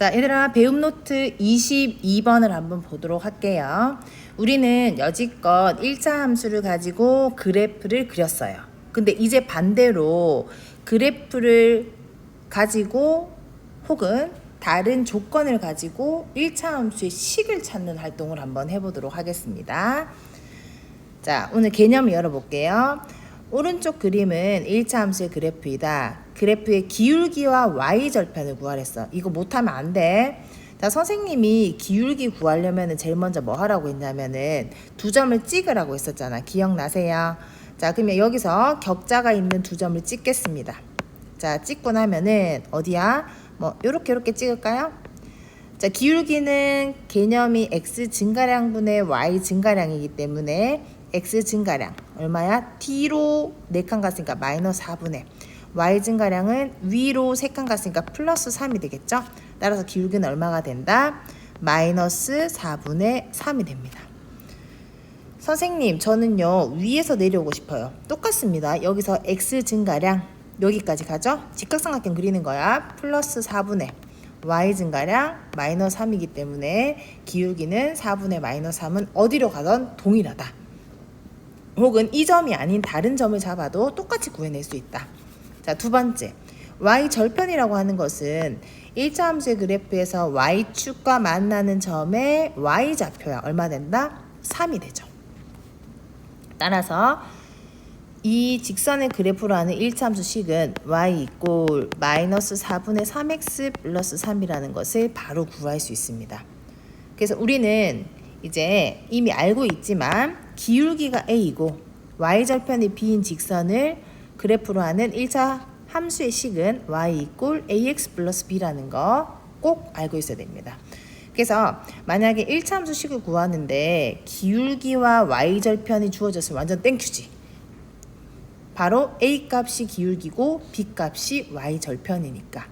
자, 얘들아, 배움 노트 22번을 한번 보도록 할게요. 우리는 여지껏 일자 함수를 가지고 그래프를 그렸어요. 근데 이제 반대로 그래프를 가지고 혹은 다른 조건을 가지고 일차 함수의 식을 찾는 활동을 한번 해보도록 하겠습니다. 자, 오늘 개념을 열어볼게요. 오른쪽 그림은 1차 함수의 그래프이다. 그래프의 기울기와 y절편을 구하랬어. 이거 못하면 안 돼. 자, 선생님이 기울기 구하려면 제일 먼저 뭐 하라고 했냐면은 두 점을 찍으라고 했었잖아. 기억나세요? 자, 그러면 여기서 격자가 있는 두 점을 찍겠습니다. 자, 찍고 나면은 어디야? 뭐, 요렇게 요렇게 찍을까요? 자, 기울기는 개념이 x 증가량분의 y 증가량이기 때문에 x 증가량 얼마야? t로 4칸 갔으니까 마이너스 4분의 y 증가량은 위로 3칸 갔으니까 플러스 3이 되겠죠? 따라서 기울기는 얼마가 된다? 마이너스 4분의 3이 됩니다. 선생님, 저는요, 위에서 내려오고 싶어요. 똑같습니다. 여기서 x 증가량, 여기까지 가죠? 직각삼각형 그리는 거야. 플러스 4분의 y 증가량 마이너스 3이기 때문에 기울기는 4분의 마이너스 3은 어디로 가던 동일하다. 혹은 이 점이 아닌 다른 점을 잡아도 똑같이 구해낼 수 있다. 자, 두 번째. y 절편이라고 하는 것은 일자 함수의 그래프에서 y축과 만나는 점의 y 좌표야. 얼마 된다? 3이 되죠. 따라서 이 직선의 그래프로 하는 1차 함수 식은 y 이꼴 마이너스 4분의 3x 플러스 3이라는 것을 바로 구할 수 있습니다. 그래서 우리는 이제 이미 알고 있지만 기울기가 a이고 y절편이 b인 직선을 그래프로 하는 1차 함수의 식은 y 이꼴 ax 플러스 b라는 거 꼭 알고 있어야 됩니다. 그래서 만약에 1차 함수 식을 구하는데 기울기와 y절편이 주어졌으면 완전 땡큐지. 바로 a 값이 기울기고 b 값이 y 절편이니까.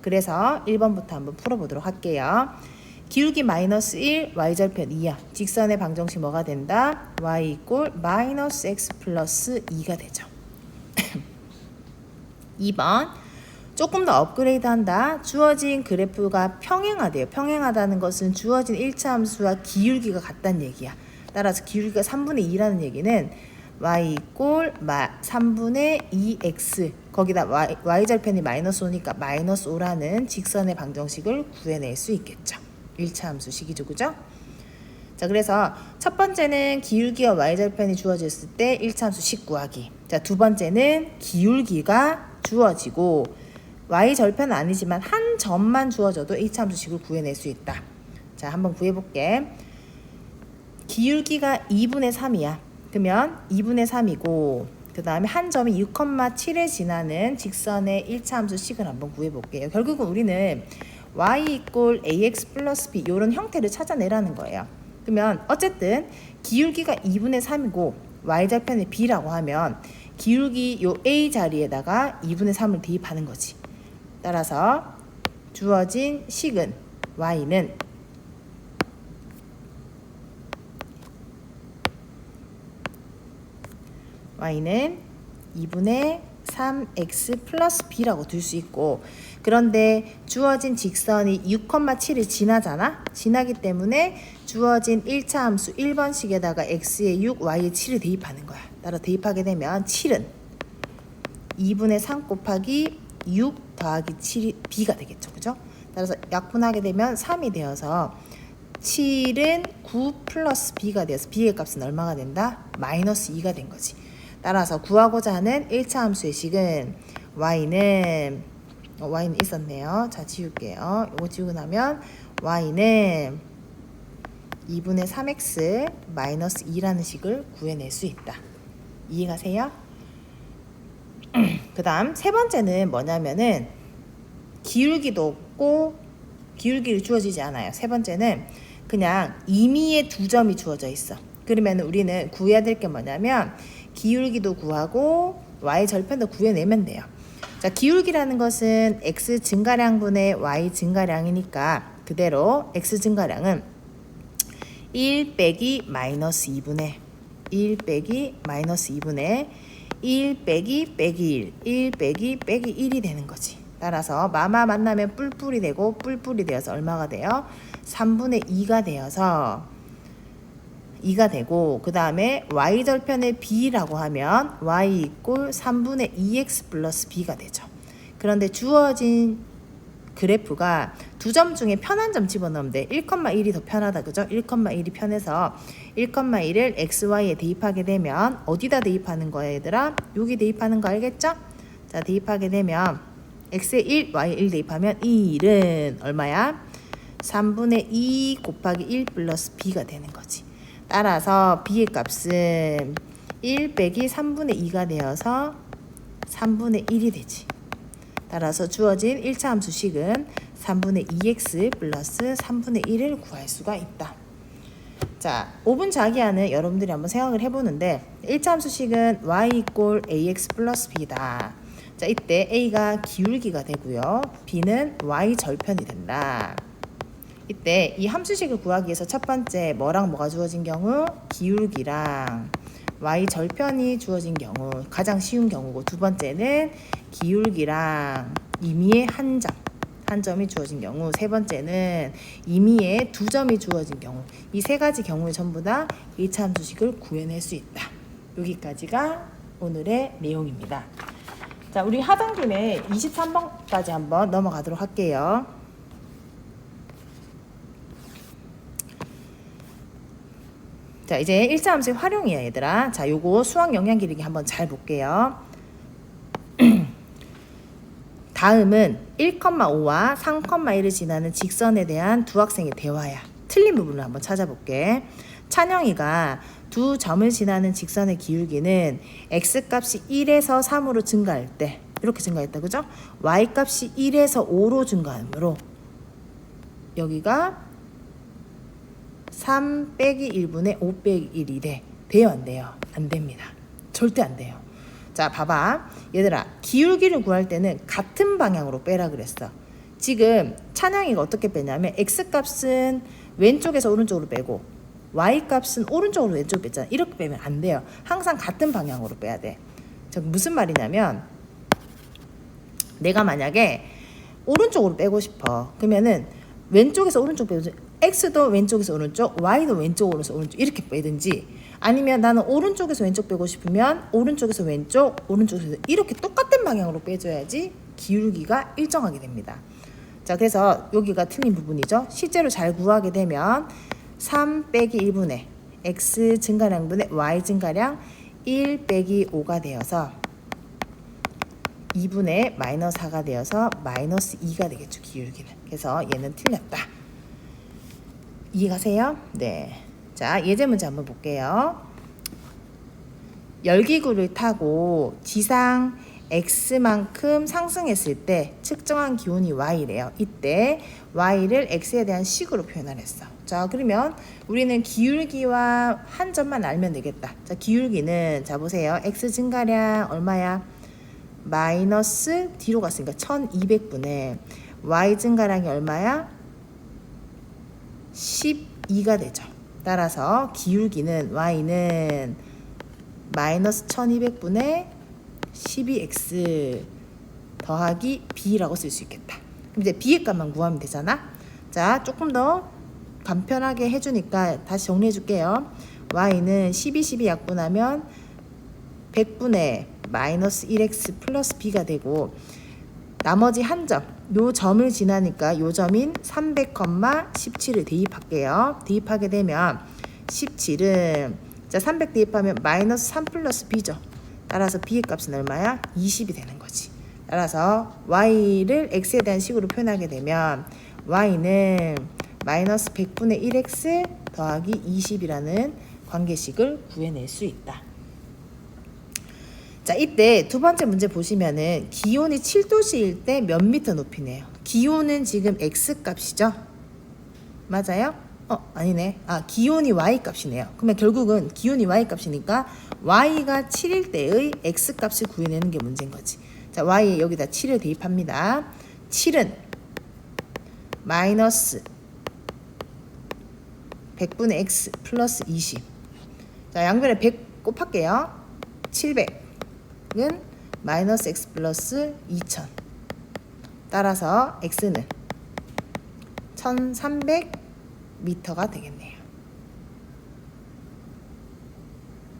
그래서 1번부터 한번 풀어보도록 할게요. 기울기 마이너스 1, y절편 2야. 직선의 방정식 뭐가 된다? y 이꼴 마이너스 x 플러스 2가 되죠. 2번 조금 더 업그레이드 한다. 주어진 그래프가 평행하대요. 평행하다는 것은 주어진 1차 함수와 기울기가 같다는 얘기야. 따라서 기울기가 3분의 2라는 얘기는 y 이꼴 3분의 2x 거기다 y, y절편이 마이너스 5니까 마이너스 5라는 직선의 방정식을 구해낼 수 있겠죠. 1차 함수 식이죠. 그죠? 자, 그래서 첫 번째는 기울기와 y절편이 주어졌을 때 1차 함수 식 구하기. 자, 두 번째는 기울기가 주어지고 y절편은 아니지만 한 점만 주어져도 1차 함수 식을 구해낼 수 있다. 자, 한번 구해볼게. 기울기가 2분의 3이야. 그러면 2분의 3이고 그 다음에 한 점이 6,7에 지나는 직선의 1차 함수 식을 한번 구해볼게요. 결국은 우리는 y 이꼴 ax 플러스 b 이런 형태를 찾아내라는 거예요. 그러면 어쨌든 기울기가 2분의 3이고 y절편이 b라고 하면 기울기 요 a 자리에다가 2분의 3을 대입하는 거지. 따라서 주어진 식은 y는 y는 2분의 3x 플러스 b라고 둘수 있고 그런데 주어진 직선이 6,7을 지나잖아? 지나기 때문에 주어진 1차 함수 1번식에다가 x에 6, y에 7을 대입하는 거야. 따라 대입하게 되면 7은 2분의 3 곱하기 6 더하기 7이 b가 되겠죠. 그죠? 따라서 약분하게 되면 3이 되어서 7은 9 플러스 b가 되어서 b의 값은 얼마가 된다? 마이너스 2가 된 거지. 따라서 구하고자 하는 1차 함수의 식은 y는 어, y는 있었네요. 자, 지울게요. 이거 지우고 나면 y는 2분의 3x 마이너스 2라는 식을 구해낼 수 있다. 이해가세요? 그 다음 세 번째는 뭐냐면은 기울기도 없고 기울기를 주어지지 않아요. 세 번째는 그냥 임의의 두 점이 주어져 있어. 그러면 우리는 구해야 될 게 뭐냐면 기울기도 구하고 y 절편도 구해내면 돼요. 자, 기울기라는 것은 x 증가량 분의 y 증가량이니까 그대로 x 증가량은 1 빼기 마이너스 2분의 1 빼기 마이너스 2분의 1 빼기 빼기 1, 1 빼기 빼기 1이 되는 거지. 따라서 마마 만나면 뿔뿔이 되고 뿔뿔이 되어서 얼마가 돼요? 3분의 2가 되어서 2가 되고 그 다음에 y 절편의 b라고 하면 y 이꼴 3분의 2x 플러스 b가 되죠. 그런데 주어진 그래프가 두 점 중에 편한 점 집어넣으면 돼. 1,1이 더 편하다. 그죠? 1,1이 편해서 1,1을 xy에 대입하게 되면 어디다 대입하는 거야, 얘들아? 여기 대입하는 거 알겠죠? 자, 대입하게 되면 x에 1, y에 1 대입하면 이 1은 얼마야? 3분의 2 곱하기 1 플러스 b가 되는 거지. 따라서 b의 값은 1 빼기 3분의 2가 되어서 3분의 1이 되지. 따라서 주어진 1차 함수식은 3분의 2x 플러스 3분의 1을 구할 수가 있다. 자, 5분 자기하는 여러분들이 한번 생각을 해보는데 1차 함수식은 y 이꼴 ax 플러스 b다. 자, 이때 a가 기울기가 되고요. b는 y 절편이 된다. 이때 이 함수식을 구하기 위해서 첫 번째 뭐랑 뭐가 주어진 경우 기울기랑 y 절편이 주어진 경우 가장 쉬운 경우고 두 번째는 기울기랑 임의의 한 점, 한 점이 주어진 경우 세 번째는 임의의 두 점이 주어진 경우 이 세 가지 경우에 전부 다 1차 함수식을 구해낼 수 있다. 여기까지가 오늘의 내용입니다. 자, 우리 하던 김에 23번까지 한번 넘어가도록 할게요. 자, 이제 일자 함수의 활용이야, 얘들아. 자, 요거 수학 영양 기르기 한번 잘 볼게요. 다음은 1,5와 3,1을 지나는 직선에 대한 두 학생의 대화야. 틀린 부분을 한번 찾아볼게. 찬영이가 두 점을 지나는 직선의 기울기는 x 값이 1에서 3으로 증가할 때 이렇게 증가했다 그죠? y 값이 1에서 5로 증가하므로 여기가 3 빼기 1분의 5 빼기 1이 돼. 돼요 안 돼요? 안 됩니다. 절대 안 돼요. 자 봐봐 얘들아 기울기를 구할 때는 같은 방향으로 빼라 그랬어. 지금 찬양이가 어떻게 빼냐면 x 값은 왼쪽에서 오른쪽으로 빼고 y 값은 오른쪽으로 왼쪽으로 뺐잖아. 이렇게 빼면 안 돼요. 항상 같은 방향으로 빼야 돼. 저 무슨 말이냐면 내가 만약에 오른쪽으로 빼고 싶어. 그러면은 왼쪽에서 오른쪽 빼고 x도 왼쪽에서 오른쪽, y도 왼쪽으로서 오른쪽 이렇게 빼든지 아니면 나는 오른쪽에서 왼쪽 빼고 싶으면 오른쪽에서 왼쪽, 오른쪽에서 이렇게 똑같은 방향으로 빼줘야지 기울기가 일정하게 됩니다. 자, 그래서 여기가 틀린 부분이죠. 실제로 잘 구하게 되면 3 빼기 1분의 x 증가량분의 y 증가량 1 빼기 5가 되어서 2분의 마이너스 4가 되어서 마이너스 2가 되겠죠. 기울기는. 그래서 얘는 틀렸다. 이해가세요? 네. 자, 예제 문제 한번 볼게요. 열기구를 타고 지상 x만큼 상승했을 때 측정한 기온이 y래요. 이때 y를 x에 대한 식으로 표현을 했어. 자, 그러면 우리는 기울기와 한 점만 알면 되겠다. 자, 기울기는 자 보세요. x 증가량 얼마야? 마이너스 뒤로 갔으니까 1200분의 y 증가량이 얼마야? 12가 되죠. 따라서 기울기는 y는 마이너스 1200분의 12x 더하기 b라고 쓸 수 있겠다. 그럼 이제 b의 값만 구하면 되잖아. 자, 조금 더 간편하게 해주니까 다시 정리해 줄게요. y는 12, 12 약분하면 100분의 마이너스 1x 플러스 b가 되고 나머지 한 점, 요 점을 지나니까 요 점인 300,17을 대입할게요. 대입하게 되면 17은 자 300 대입하면 마이너스 3 플러스 b죠. 따라서 b의 값은 얼마야? 20이 되는 거지. 따라서 y를 x에 대한 식으로 표현하게 되면 y는 마이너스 100분의 1x 더하기 20이라는 관계식을 구해낼 수 있다. 자, 이때 두 번째 문제 보시면은 기온이 7도씨일 때 몇 미터 높이네요. 기온은 지금 x 값이죠? 맞아요? 어, 아니네. 아, 기온이 y 값이네요. 그러면 결국은 기온이 y 값이니까 y가 7일 때의 x 값을 구해내는 게 문제인 거지. 자, y 여기다 7을 대입합니다. 7은 마이너스 100분의 x 플러스 20. 자, 양변에 100 곱할게요. 700. 은 마이너스 x 플러스 2000 따라서 x는 1300m가 되겠네요.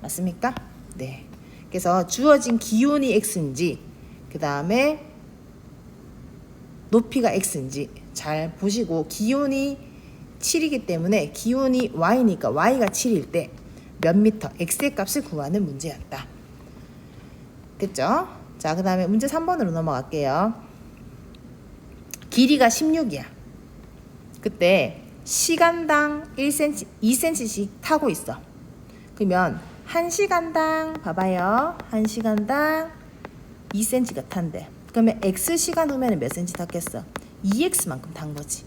맞습니까? 네. 그래서 주어진 기온이 x인지 그 다음에 높이가 x인지 잘 보시고 기온이 7이기 때문에 기온이 y니까 y가 7일 때 몇 미터 x의 값을 구하는 문제였다. 됐죠? 자, 그 다음에 문제 3번으로 넘어갈게요. 길이가 16이야. 그때 시간당 1cm, 2cm씩 타고 있어. 그러면 1시간당 봐봐요. 1시간당 2cm가 탄대. 그러면 x 시간 후면은 몇 cm 탔겠어? 2x만큼 탄 거지.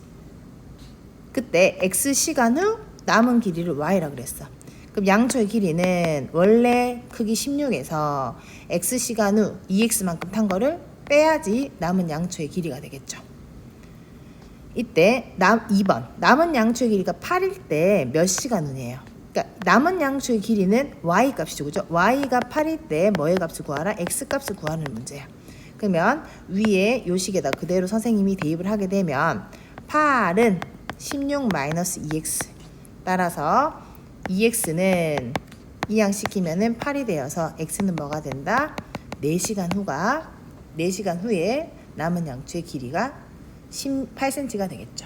그때 x 시간 후 남은 길이를 y라 그랬어. 그럼 양초의 길이는 원래 크기 16에서 x 시간 후 2x만큼 탄 거를 빼야지 남은 양초의 길이가 되겠죠. 이때 남 2번 남은 양초의 길이가 8일 때 몇 시간 후네요. 그러니까 남은 양초의 길이는 y 값이죠, 그죠? y가 8일 때 뭐의 값을 구하라? x 값을 구하는 문제야. 그러면 위에 요식에다 그대로 선생님이 대입을 하게 되면 8은 16 마이너스 2x 따라서 2x는 이항시키면은 8이 되어서 x는 뭐가 된다? 4시간 후가 4시간 후에 남은 양초의 길이가 18cm가 되겠죠.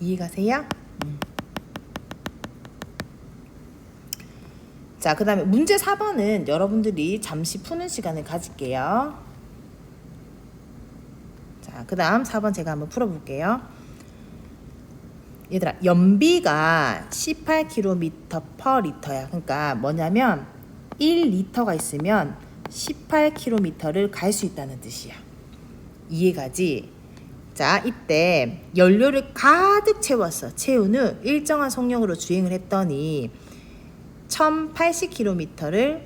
이해가세요? 음. 자, 그 다음에 문제 4번은 여러분들이 잠시 푸는 시간을 가질게요. 자, 그 다음 4번 제가 한번 풀어볼게요. 얘들아, 연비가 18km per 리터야. 그러니까 뭐냐면 1리터가 있으면 18km를 갈 수 있다는 뜻이야. 이해가지? 자, 이때 연료를 가득 채웠어. 채운 후 일정한 속력으로 주행을 했더니 1080km를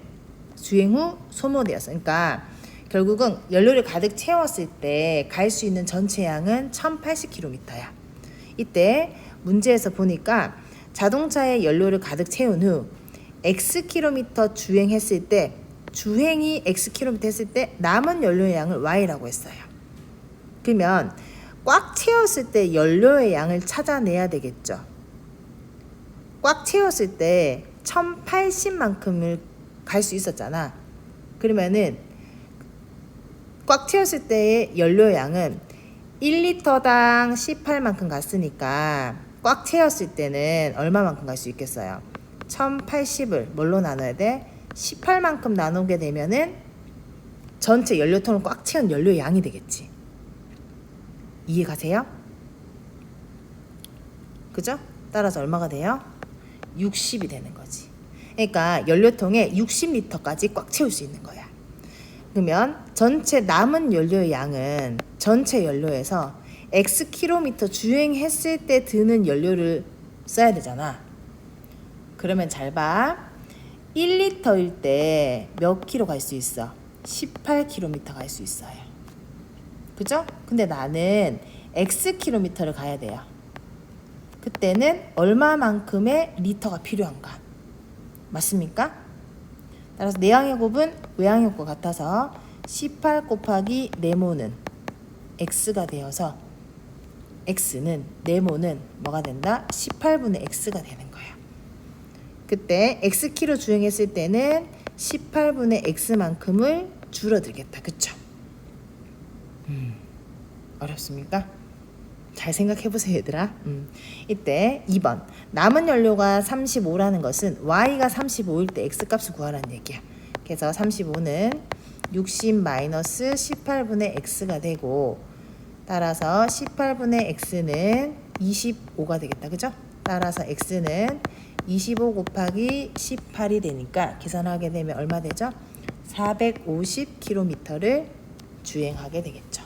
주행 후 소모되었어. 그러니까 결국은 연료를 가득 채웠을 때 갈 수 있는 전체 양은 1080km야. 이때 문제에서 보니까 자동차에 연료를 가득 채운 후 x 킬로미터 주행했을 때 주행이 x 킬로미터 했을 때 남은 연료의 양을 y라고 했어요. 그러면 꽉 채웠을 때 연료의 양을 찾아내야 되겠죠. 꽉 채웠을 때 1080만큼을 갈 수 있었잖아. 그러면은 꽉 채웠을 때의 연료 양은 1리터당 18만큼 갔으니까 꽉 채웠을 때는 얼마만큼 갈 수 있겠어요? 1080을 뭘로 나눠야 돼? 18만큼 나누게 되면은 전체 연료통을 꽉 채운 연료의 양이 되겠지. 이해 가세요? 그죠? 따라서 얼마가 돼요? 60이 되는 거지. 그러니까 연료통에 60리터까지 꽉 채울 수 있는 거야. 그러면 전체 남은 연료의 양은 전체 연료에서 x 킬로미터 주행했을 때 드는 연료를 써야 되잖아. 그러면 잘 봐. 1리터일 때 몇 킬로 갈 수 있어? 18km 갈 수 있어요. 그죠? 근데 나는 x 킬로미터를 가야 돼요. 그때는 얼마만큼의 리터가 필요한가? 맞습니까? 따라서 내항의 곱은 외항의 곱과 같아서 18 곱하기 네모는 x가 되어서 x는 네모는 뭐가 된다? 18분의 x가 되는 거야. 그때 x 키로 주행했을 때는 18분의 x만큼을 줄어들겠다. 그쵸? 음, 어렵습니까? 잘 생각해 보세요, 얘들아. 음. 이때 2번. 남은 연료가 35라는 것은 y가 35일 때 x 값을 구하라는 얘기야. 그래서 35는 60 마이너스 18분의 x가 되고 따라서 18분의 x는 25가 되겠다. 그죠? 따라서 x는 25 곱하기 18이 되니까 계산하게 되면 얼마 되죠? 450km를 주행하게 되겠죠.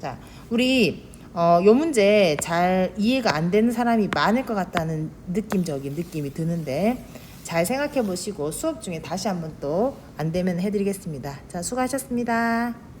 자, 우리 어, 요 문제 잘 이해가 안 되는 사람이 많을 것 같다는 느낌적인 느낌이 드는데 잘 생각해 보시고 수업 중에 다시 한번 또 안 되면 해드리겠습니다. 자, 수고하셨습니다.